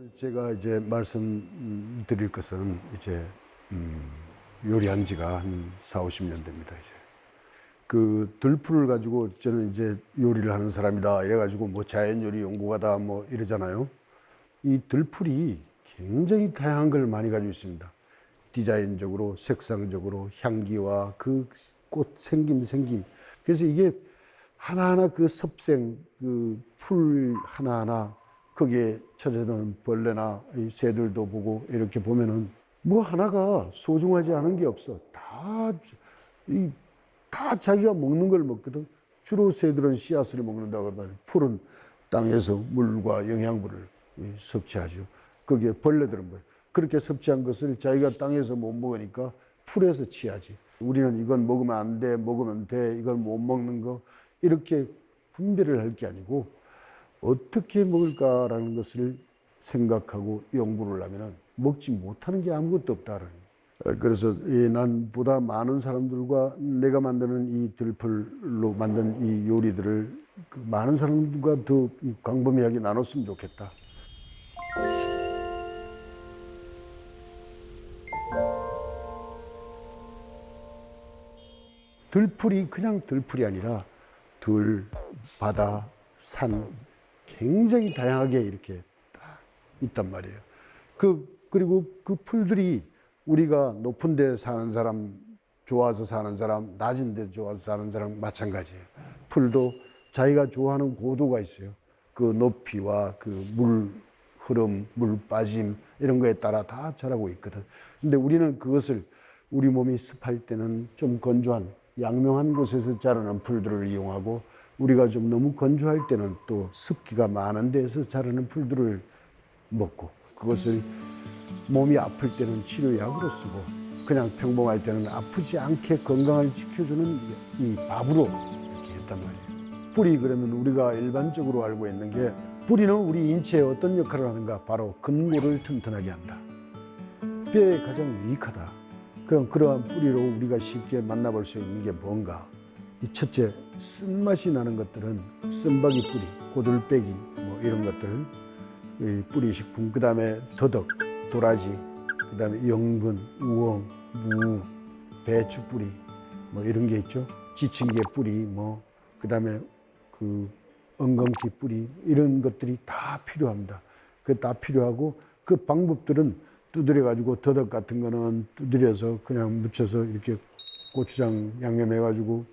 오늘 제가 이제 말씀드릴 것은 이제 음, 요리한 지가 한 4, 50년 됩니다, 이제. 그 들풀을 가지고 저는 이제 요리를 하는 사람이다 이래 가지고 뭐 자연 요리 연구가다 뭐 이러잖아요. 이 들풀이 굉장히 다양한 걸 많이 가지고 있습니다. 디자인적으로, 색상적으로, 향기와 그 꽃 생김 생김. 그래서 이게 하나하나 그 섭생, 그 풀 하나하나 거기에 쳐져드는 벌레나 이 새들도 보고 이렇게 보면은 뭐 하나가 소중하지 않은 게 없어. 다, 이, 다 자기가 먹는 걸 먹거든. 주로 새들은 씨앗을 먹는다고 하면 풀은 땅에서 물과 영양분을 이, 섭취하죠. 거기에 벌레들은 뭐예요? 그렇게 섭취한 것을 자기가 땅에서 못 먹으니까 풀에서 취하지. 우리는 이건 먹으면 안 돼, 먹으면 돼, 이건 못 먹는 거 이렇게 분별을 할 게 아니고 어떻게 먹을까라는 것을 생각하고 연구를 하면은 먹지 못하는 게 아무것도 없다라는. 거예요. 그래서 이 난보다 많은 사람들과 내가 만드는 이 들풀로 만든 이 요리들을 그 많은 사람들과 더이 광범위하게 나눴으면 좋겠다. 들풀이 그냥 들풀이 아니라 들, 바다, 산 굉장히 다양하게 이렇게 딱 있단 말이에요. 그 그리고 그 풀들이 우리가 높은 데 사는 사람 좋아서 사는 사람, 낮은 데 좋아서 사는 사람 마찬가지예요. 풀도 자기가 좋아하는 고도가 있어요. 그 높이와 그 물 흐름, 물 빠짐 이런 거에 따라 다 자라고 있거든. 근데 우리는 그것을 우리 몸이 습할 때는 좀 건조한 양명한 곳에서 자라는 풀들을 이용하고 우리가 좀 너무 건조할 때는 또 습기가 많은 데서 자라는 풀들을 먹고 그것을 몸이 아플 때는 치료약으로 쓰고 그냥 평범할 때는 아프지 않게 건강을 지켜주는 이 밥으로 이렇게 했단 말이에요. 뿌리 그러면 우리가 일반적으로 알고 있는 게 뿌리는 우리 인체에 어떤 역할을 하는가 바로 근골을 튼튼하게 한다. 뼈에 가장 유익하다. 그럼 그러한 뿌리로 우리가 쉽게 만나볼 수 있는 게 뭔가? 이 첫째 쓴맛이 나는 것들은 쓴바기 뿌리, 고들빼기 뭐 이런 것들, 이 뿌리 식품. 그 다음에 더덕, 도라지, 그 다음에 연근, 우엉, 무, 배추 뿌리 뭐 이런 게 있죠. 지친개 뿌리 뭐 그 다음에 그 엉겅퀴 뿌리 이런 것들이 다 필요합니다. 그 다 필요하고 그 방법들은 두드려 가지고 더덕 같은 거는 두드려서 그냥 묻혀서 이렇게 고추장 양념해 가지고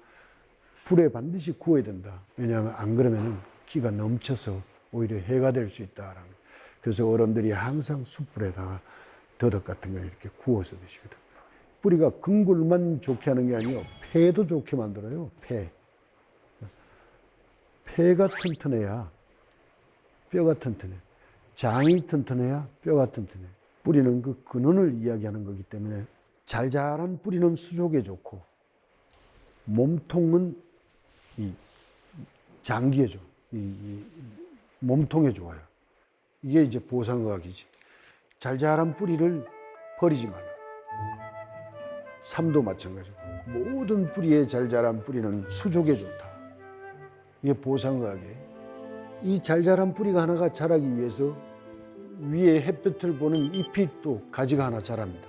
불에 반드시 구워야 된다. 왜냐하면 안 그러면은 기가 넘쳐서 오히려 해가 될 수 있다라는. 그래서 어른들이 항상 숯불에다가 더덕 같은 걸 이렇게 구워서 드시거든. 뿌리가 근골만 좋게 하는 게 아니고 폐도 좋게 만들어요. 폐. 폐가 튼튼해야 뼈가 튼튼해. 장이 튼튼해야 뼈가 튼튼해. 뿌리는 그 근원을 이야기하는 거기 때문에 잘 자란 뿌리는 수족에 좋고 몸통은 이 장기에 좋아. 이, 이 몸통에 좋아요. 이게 이제 보상의학이지. 잘 자란 뿌리를 버리지 말라. 삶도 마찬가지고 모든 뿌리에 잘 자란 뿌리는 수족에 좋다. 이게 보상의학이에요. 이 잘 자란 뿌리가 하나가 자라기 위해서 위에 햇볕을 보는 잎이 또 가지가 하나 자랍니다.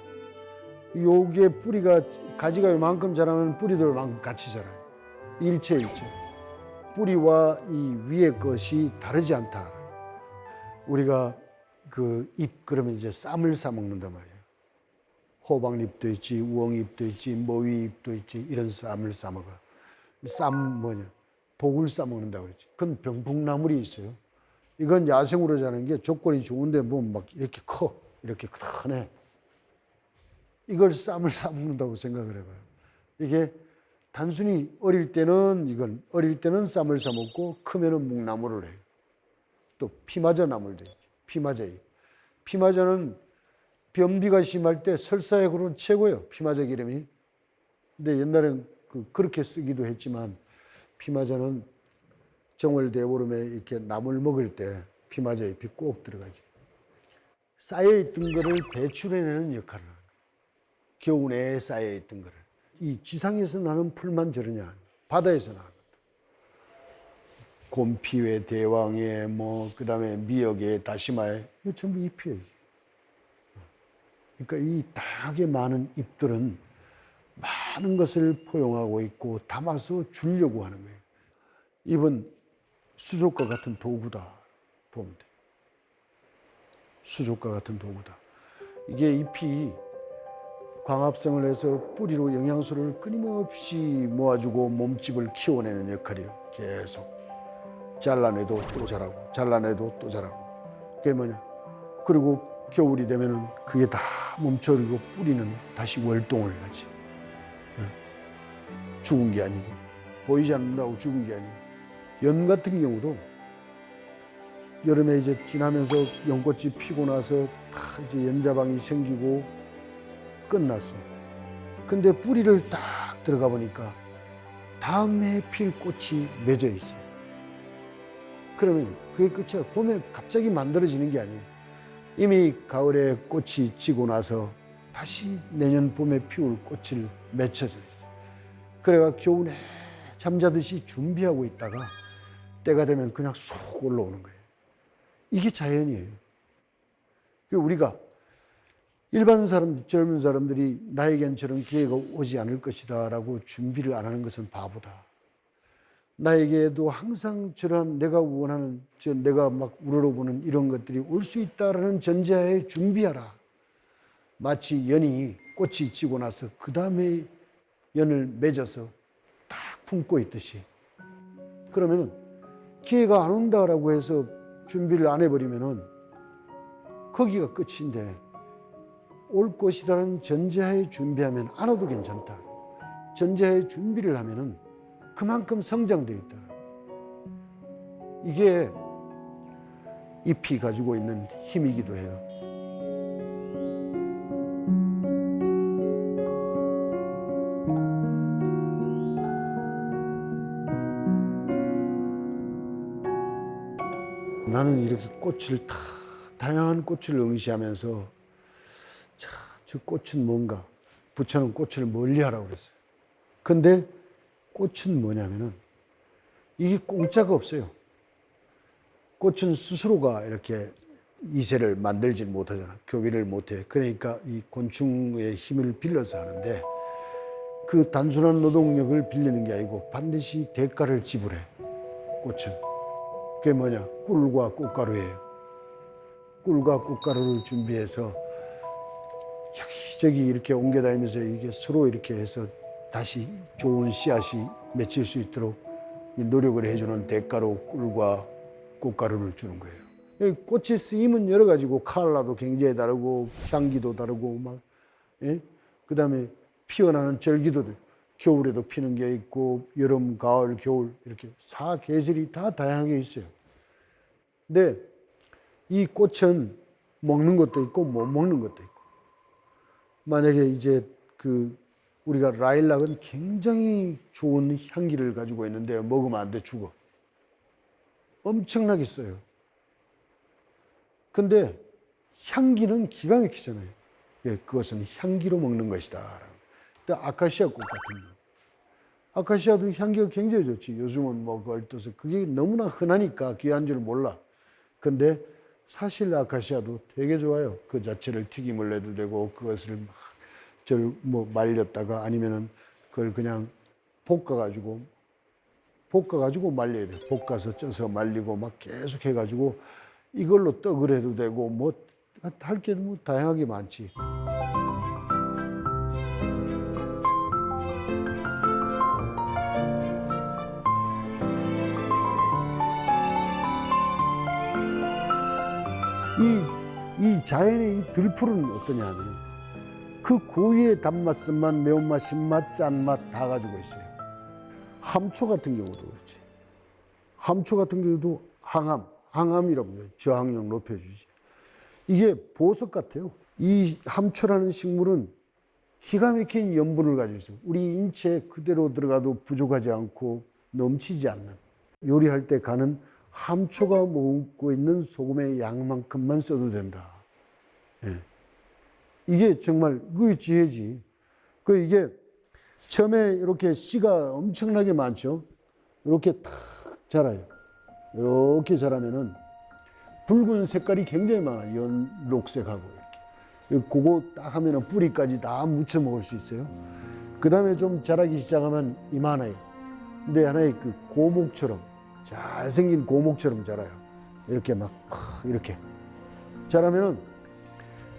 요게 뿌리가 가지가 요만큼 자라면 뿌리도 요만큼 같이 자라요. 일체 일체. 뿌리와 이 위의 것이 다르지 않다. 우리가 그 잎 그러면 이제 쌈을 싸 먹는단 말이에요. 호박잎도 있지, 우엉잎도 있지, 모위잎도 있지 이런 쌈을 싸 먹어. 이쌈 뭐냐? 복을 싸 먹는다 그러지. 그건 병풍나물이 있어요. 이건 야생으로 자는 게 조건이 좋은데 뭐 막 이렇게 커, 이렇게 크네. 이걸 쌈을 싸 먹는다고 생각을 해봐요. 이게 단순히 어릴 때는 이건 어릴 때는 쌈을 싸 먹고 크면은 묵나물을 해요. 또 피마저 나물도 있죠. 피마저잎. 피마저는 변비가 심할 때 설사액으로는 최고예요. 피마저 기름이. 근데 옛날엔 그 그렇게 쓰기도 했지만 피마저는 정월 대보름에 이렇게 나물 먹을 때 피마저 잎이 꼭 들어가지. 쌓여있던 거를 배출해내는 역할을 하는 거예요. 겨우 내에 쌓여있던 거를. 이 지상에서 나는 풀만 저러냐. 바다에서 나는 것도. 곰피회 대왕에 뭐 그 다음에 미역에 다시마에 이거 전부 잎이에요. 그러니까 이 다양하게 많은 잎들은 많은 것을 포용하고 있고 담아서 주려고 하는 거예요. 잎은 수족과 같은 도구다 보면 돼. 수족과 같은 도구다. 이게 잎이 광합성을 해서 뿌리로 영양소를 끊임없이 모아주고 몸집을 키워내는 역할이에요. 계속 잘라내도 또 자라고 잘라내도 또 자라고. 그게 뭐냐? 그리고 겨울이 되면은 그게 다 멈춰버리고 뿌리는 다시 월동을 하지. 예. 죽은 게 아니고 보이지 않는다고 죽은 게 아니고 연 같은 경우도 여름에 이제 지나면서 연꽃이 피고 나서 다 이제 연자방이 생기고 끝났어. 근데 뿌리를 딱 들어가 보니까 다음에 필 꽃이 맺어 있어요. 그러면 그게 끝이야. 봄에 갑자기 만들어지는 게 아니에요. 이미 가을에 꽃이 지고 나서 다시 내년 봄에 피울 꽃을 맺혀져 있어요. 그래가 겨울에 잠자듯이 준비하고 있다가 때가 되면 그냥 쏙 올라오는 거예요. 이게 자연이에요. 그 우리가 일반 사람, 젊은 사람들이 나에겐 저런 기회가 오지 않을 것이다 라고 준비를 안 하는 것은 바보다. 나에게도 항상 저런 내가 원하는, 저 내가 막 우러러보는 이런 것들이 올 수 있다라는 전제하에 준비하라. 마치 연이 꽃이 지고 나서 그 다음에 연을 맺어서 딱 품고 있듯이. 그러면 기회가 안 온다라고 해서 준비를 안 해버리면은 거기가 끝인데 올 것이라는 전제하에 준비하면 안 와도 괜찮다. 전제하에 준비를 하면은 그만큼 성장되어 있다. 이게 잎이 가지고 있는 힘이기도 해요. 나는 이렇게 꽃을 다 다양한 꽃을 응시하면서 자, 저 꽃은 뭔가 부처는 꽃을 멀리하라고 그랬어요. 근데 꽃은 뭐냐면은 이게 공짜가 없어요. 꽃은 스스로가 이렇게 이세를 만들지 못하잖아. 교비를 못해. 그러니까 이 곤충의 힘을 빌려서 하는데 그 단순한 노동력을 빌리는 게 아니고 반드시 대가를 지불해. 꽃은. 그게 뭐냐? 꿀과 꽃가루예요. 꿀과 꽃가루를 준비해서 여기저기 이렇게 옮겨다니면서 이게 서로 이렇게 해서 다시 좋은 씨앗이 맺힐 수 있도록 이 노력을 해주는 대가로 꿀과 꽃가루를 주는 거예요. 이 꽃의 쓰임은 여러 가지고 컬러도 굉장히 다르고 향기도 다르고 막 예? 그 다음에 피어나는 절기도 겨울에도 피는 게 있고 여름, 가을, 겨울 이렇게 사 계절이 다 다양하게 있어요. 근데 이 꽃은 먹는 것도 있고 못 먹는 것도 있고 만약에 이제 그 우리가 라일락은 굉장히 좋은 향기를 가지고 있는데 먹으면 안 돼 죽어. 엄청나게 써요. 근데 향기는 기가 막히잖아요. 예, 그것은 향기로 먹는 것이다. 아카시아 꽃 같은 경우. 아카시아도 향기가 굉장히 좋지. 요즘은 뭐 그걸 떠서 그게 너무나 흔하니까 귀한 줄 몰라. 근데 사실 아카시아도 되게 좋아요. 그 자체를 튀김을 내도 되고 그것을 막절뭐 말렸다가 아니면은 그걸 그냥 볶아 가지고 볶아 가지고 말려야 돼. 볶아서 쪄서 말리고 막 계속 해 가지고 이걸로 떡을 해도 되고 뭐 할 게 뭐 다양하게 많지. 자연의 이 들풀은 어떠냐 하면 그 고유의 단맛맛, 매운맛, 신맛, 짠맛 다 가지고 있어요. 함초 같은 경우도 그렇지. 함초 같은 경우도 항암, 항암이라고. 저항력 높여주지. 이게 보석 같아요. 이 함초라는 식물은 기가 막힌 염분을 가지고 있어요. 우리 인체 그대로 들어가도 부족하지 않고 넘치지 않는 요리할 때 가는 함초가 먹고 있는 소금의 양만큼만 써도 된다. 예. 이게 정말 그 지혜지. 그 이게 처음에 이렇게 씨가 엄청나게 많죠. 이렇게 탁 자라요. 이렇게 자라면은 붉은 색깔이 굉장히 많아. 연록색하고 이렇게. 그거 딱 하면은 뿌리까지 다 무쳐 먹을 수 있어요. 그 다음에 좀 자라기 시작하면 이만해요. 근데 하나의 그 고목처럼 잘생긴 고목처럼 자라요. 이렇게 막 크, 이렇게 자라면은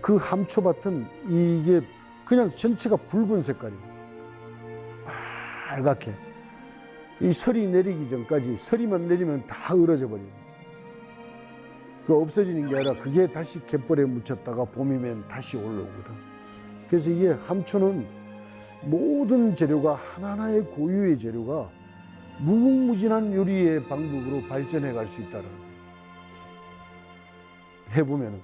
그 함초밭은 이게 그냥 전체가 붉은 색깔이에요. 빨갛게. 이 설이 내리기 전까지 설이만 내리면 다 얼어져 버려요. 그 없어지는 게 아니라 그게 다시 갯벌에 묻혔다가 봄이면 다시 올라오거든. 그래서 이게 함초는 모든 재료가 하나하나의 고유의 재료가 무궁무진한 요리의 방법으로 발전해 갈 수 있다는. 해보면은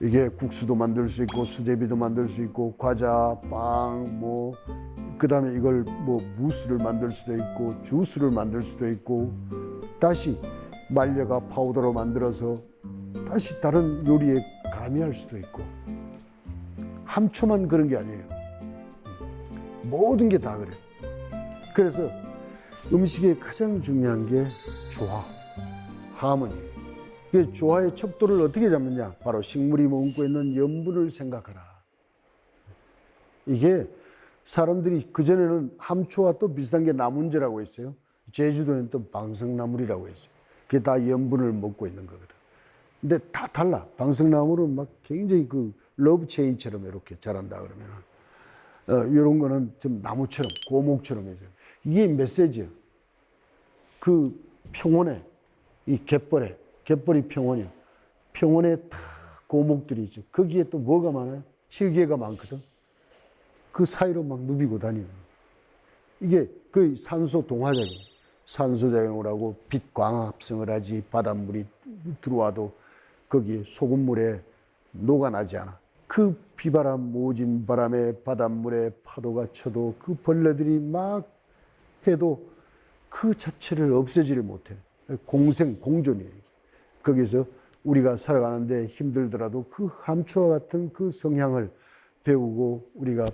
이게 국수도 만들 수 있고 수제비도 만들 수 있고 과자, 빵, 뭐 그다음에 이걸 뭐 무스를 만들 수도 있고 주스를 만들 수도 있고 다시 말려가 파우더로 만들어서 다시 다른 요리에 가미할 수도 있고 함초만 그런 게 아니에요. 모든 게 다 그래. 그래서 음식의 가장 중요한 게 조화, 하모니. 그 조화의 척도를 어떻게 잡느냐? 바로 식물이 머금고 있는 염분을 생각하라. 이게 사람들이 그전에는 함초와 또 비슷한 게 나문제라고 했어요. 제주도에는 또 방석나물이라고 했어요. 그게 다 염분을 먹고 있는 거거든. 근데 다 달라. 방석나물은 막 굉장히 그 러브 체인처럼 이렇게 자란다 그러면은 어, 이런 거는 좀 나무처럼 고목처럼 해서 이게 메시지야. 그 평원에 이 갯벌에 갯벌이 평원이야. 평원에 다 고목들이 있죠. 거기에 또 뭐가 많아요? 칠개가 많거든. 그 사이로 막 누비고 다니는. 이게 그 산소 동화작용. 산소 작용을 하고 빛 광합 합성을 하지 바닷물이 들어와도 거기에 소금물에 녹아나지 않아. 그 비바람 모진 바람에 바닷물에 파도가 쳐도 그 벌레들이 막 해도 그 자체를 없애지를 못해. 공생 공존이에요. 거기서 우리가 살아가는데 힘들더라도 그 함초와 같은 그 성향을 배우고 우리가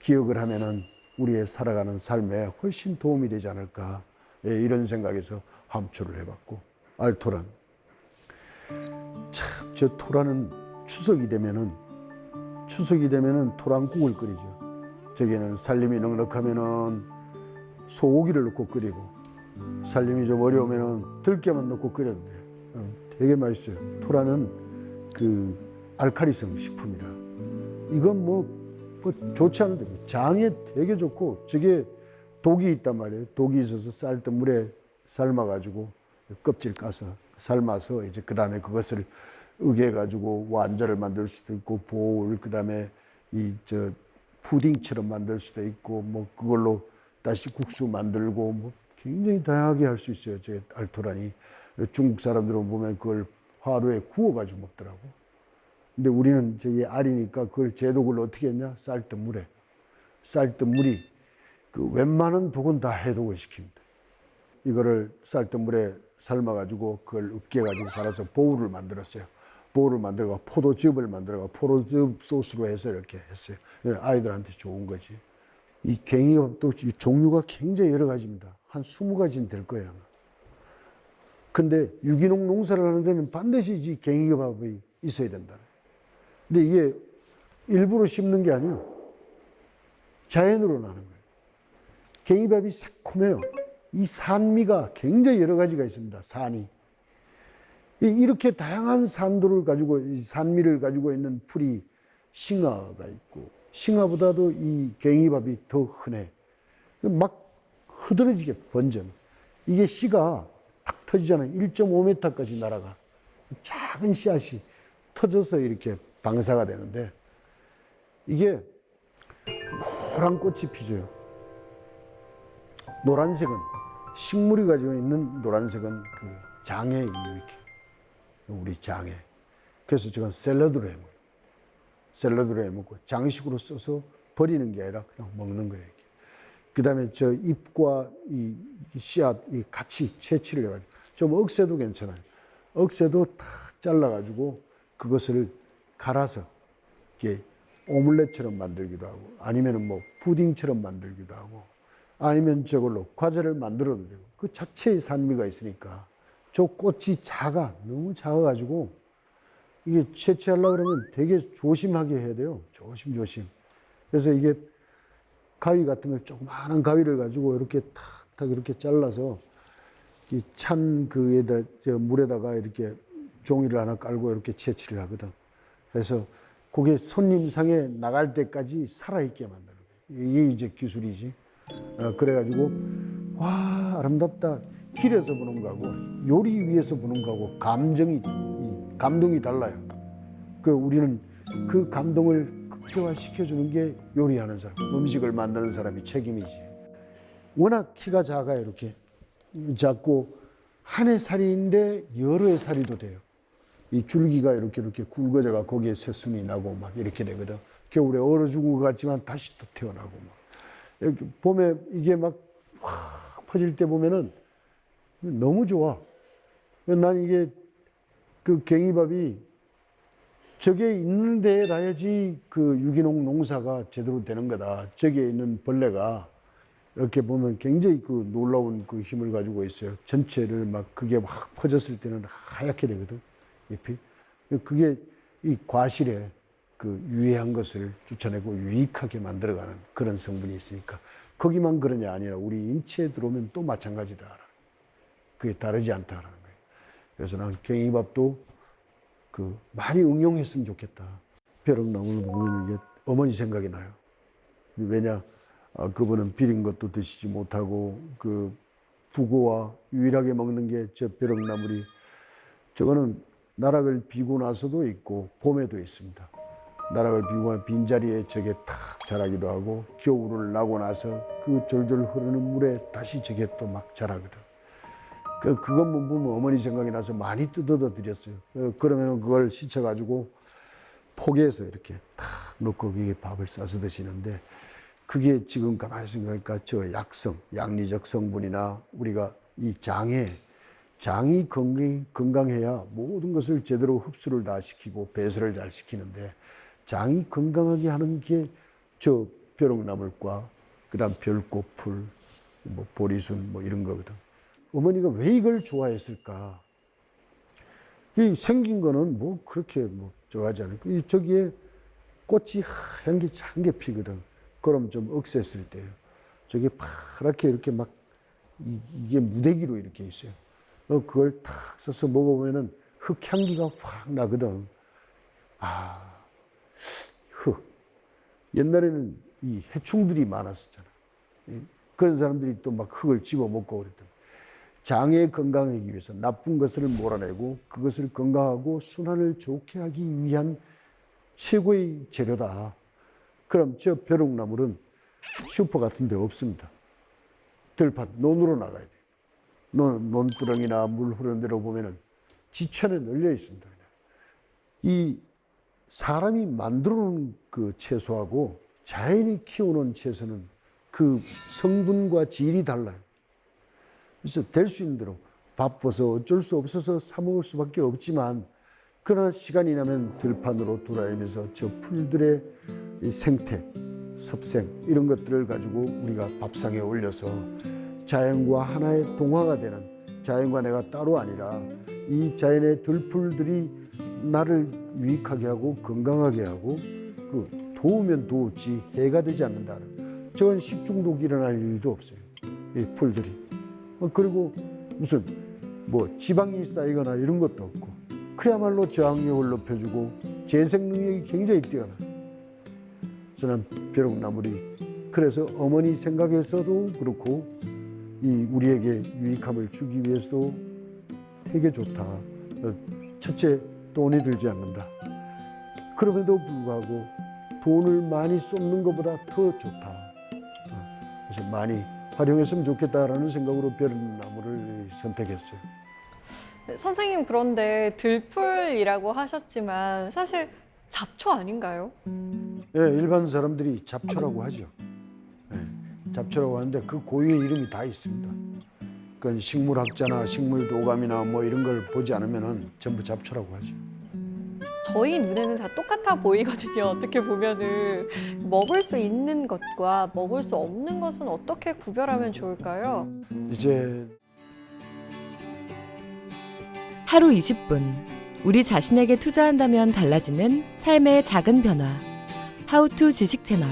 기억을 하면은 우리의 살아가는 삶에 훨씬 도움이 되지 않을까 예, 이런 생각에서 함초를 해봤고 알토란 참 저 토라는 추석이 되면은 추석이 되면은 토랑국을 끓이죠. 저기는 살림이 넉넉하면은 소고기를 넣고 끓이고 살림이 좀 어려우면은 들깨만 넣고 끓여도 돼요. 어, 되게 맛있어요. 토라는 그 알카리성 식품이라 이건 뭐, 뭐 좋지 않은데 장에 되게 좋고 저게 독이 있단 말이에요. 독이 있어서 쌀뜨 물에 삶아가지고 껍질 까서 삶아서 이제 그 다음에 그것을 으개가지고 완자를 만들 수도 있고 보울 그 다음에 이 저 푸딩처럼 만들 수도 있고 뭐 그걸로 다시 국수 만들고 뭐 굉장히 다양하게 할 수 있어요. 제 알토란이 중국 사람들은 보면 그걸 화로에 구워가지고 먹더라고. 근데 우리는 저기 알이니까 그걸 제독을 어떻게 했냐? 쌀뜨 물에 쌀뜨 물이 그 웬만한 독은 다 해독을 시킵니다. 이거를 쌀뜨 물에 삶아가지고 그걸 으깨가지고 갈아서 보울을 만들었어요. 보울을 만들고 포도즙을 만들고 포도즙 소스로 해서 이렇게 했어요. 아이들한테 좋은 거지. 이 갱이밥도 이 종류가 굉장히 여러 가지입니다. 한 20가지는 될 거예요. 근데 유기농 농사를 하는 데는 반드시 이 갱이밥이 있어야 된다. 근데 이게 일부러 심는 게 아니에요. 자연으로 나는 거예요. 갱이밥이 새콤해요. 이 산미가 굉장히 여러 가지가 있습니다. 산이. 이- 이렇게 다양한 산도를 가지고, 이 산미를 가지고 있는 풀이 싱화가 있고, 싱화보다도 이 갱이밥이 더 흔해. 막 흐드러지게 번져. 이게 씨가 탁 터지잖아요. 1.5m까지 날아가. 작은 씨앗이 터져서 이렇게 방사가 되는데, 이게 노란 꽃이 피져요. 노란색은 식물이 가지고 있는 노란색은 그 장에 이렇게 우리 장에 그래서 제가 샐러드로 해 먹어요. 샐러드로 해 먹고 장식으로 써서 버리는 게 아니라 그냥 먹는 거예요. 그다음에 저 잎과 이 씨앗 이 같이 채취를 해가지고 좀 억새도 괜찮아요. 억새도 다 잘라가지고 그것을 갈아서 이렇게 오믈렛처럼 만들기도 하고 아니면은 뭐 푸딩처럼 만들기도 하고 아니면 저걸로 과자를 만들어도 되고 그 자체의 산미가 있으니까 저 꽃이 작아 너무 작아가지고 이게 채취하려고 그러면 되게 조심하게 해야 돼요 조심조심 그래서 이게 가위 같은 걸 조그마한 가위를 가지고 이렇게 탁탁 이렇게 잘라서 이찬 그에다 저 물에다가 이렇게 종이를 하나 깔고 이렇게 채취를 하거든. 그래서 그게 손님상에 나갈 때까지 살아있게 만드는 거예요. 이게 이제 기술이지. 어, 그래가지고 와 아름답다. 길에서 보는 거하고 요리 위에서 보는 거하고 감정이 이 감동이 달라요. 그 우리는 그 감동을 극대화 시켜주는 게 요리하는 사람, 음식을 만드는 사람이 책임이지. 워낙 키가 작아요 이렇게 작고 한 해 살이인데 여러 해 살이도 돼요. 이 줄기가 이렇게 이렇게 굵어져가 거기에 새순이 나고 막 이렇게 되거든. 겨울에 얼어 죽은 것 같지만 다시 또 태어나고 막 이렇게 봄에 이게 막 확 퍼질 때 보면은 너무 좋아. 난 이게 그 갱이밥이 저게 있는 데라야지 그 유기농 농사가 제대로 되는 거다. 저기에 있는 벌레가 이렇게 보면 굉장히 그 놀라운 그 힘을 가지고 있어요. 전체를 막 그게 확 퍼졌을 때는 하얗게 되거든. 잎이. 그게 이 과실에 그 유해한 것을 쫓아내고 유익하게 만들어가는 그런 성분이 있으니까 거기만 그러냐 아니라 우리 인체에 들어오면 또 마찬가지다. 그게 다르지 않다라는 거예요. 그래서 나는 갱이밥도 그 많이 응용했으면 좋겠다. 벼룩나무를 보면 이게 어머니 생각이 나요. 왜냐, 아, 그분은 비린 것도 드시지 못하고 그 부고와 유일하게 먹는 게 저 벼룩나물이 저거는 나락을 비고 나서도 있고 봄에도 있습니다. 나락을 비고 난 빈자리에 저게 탁 자라기도 하고 겨울을 나고 나서 그 졸졸 흐르는 물에 다시 저게 또 막 자라거든. 그 그것만 보면 어머니 생각이 나서 많이 뜯어다 드렸어요. 어, 그러면 그걸 씻어가지고 포개해서 이렇게 탁 넣고 거기에 밥을 싸서 드시는데 그게 지금 가만히 생각하니까 저 약성, 양리적 성분이나 우리가 이 장에 장이 건강, 건강해야 모든 것을 제대로 흡수를 다 시키고 배설을 잘 시키는데 장이 건강하게 하는 게 저 벼룩나물과 그다음 별꽃풀, 뭐 보리순 뭐 이런 거거든. 어머니가 왜 이걸 좋아했을까? 이 생긴 거는 뭐 그렇게 뭐 좋아하지 않고 이 저기에 꽃이 하얀 게 피거든. 그럼 좀 억셌을 때요. 저게 파랗게 이렇게 막 이- 이게 무대기로 이렇게 있어요. 어, 그걸 탁 써서 먹어보면은 흙향기가 확 나거든. 아, 흙. 옛날에는 이 해충들이 많았었잖아. 예? 그런 사람들이 또 막 흙을 집어 먹고 그랬던. 장에 건강하기 위해서 나쁜 것을 몰아내고 그것을 건강하고 순환을 좋게 하기 위한 최고의 재료다. 그럼 저 벼룩나물은 슈퍼 같은 데 없습니다. 들판, 논으로 나가야 돼요. 논, 논두렁이나 물 흐르는 데로 보면은 지천에 널려 있습니다. 이 사람이 만들어 놓은 그 채소하고 자연이 키워놓은 채소는 그 성분과 질이 달라요. 그래서 될 수 있는 대로 바빠서 어쩔 수 없어서 사 먹을 수밖에 없지만 그러나 시간이 나면 들판으로 돌아다니면서 저 풀들의 이 생태, 섭생 이런 것들을 가지고 우리가 밥상에 올려서 자연과 하나의 동화가 되는 자연과 내가 따로 아니라 이 자연의 들풀들이 나를 유익하게 하고 건강하게 하고 그 도우면 도우지 해가 되지 않는다는 저건 식중독 일어날 일도 없어요. 이 풀들이. 어, 그리고 무슨 뭐 지방이 쌓이거나 이런 것도 없고 그야말로 저항력을 높여주고 재생 능력이 굉장히 뛰어나. 그래서 난 벼룩나물이 그래서 어머니 생각에서도 그렇고 이 우리에게 유익함을 주기 위해서도 되게 좋다. 어, 첫째 돈이 들지 않는다. 그럼에도 불구하고 돈을 많이 쏟는 것보다 더 좋다. 어, 그래서 많이 활용했으면 좋겠다라는 생각으로 벼룩나무를 선택했어요. 선생님 그런데 들풀이라고 하셨지만 사실 잡초 아닌가요? 예, 일반 사람들이 잡초라고 하죠. 예, 잡초라고 하는데 그 고유의 이름이 다 있습니다. 그건 식물학자나 식물도감이나 뭐 이런 걸 보지 않으면은 전부 잡초라고 하죠. 저희 눈에는 다 똑같아 보이거든요. 어떻게 보면은 먹을 수 있는 것과 먹을 수 없는 것은 어떻게 구별하면 좋을까요? 이제 하루 20분. 우리 자신에게 투자한다면 달라지는 삶의 작은 변화. 하우투 지식 채널.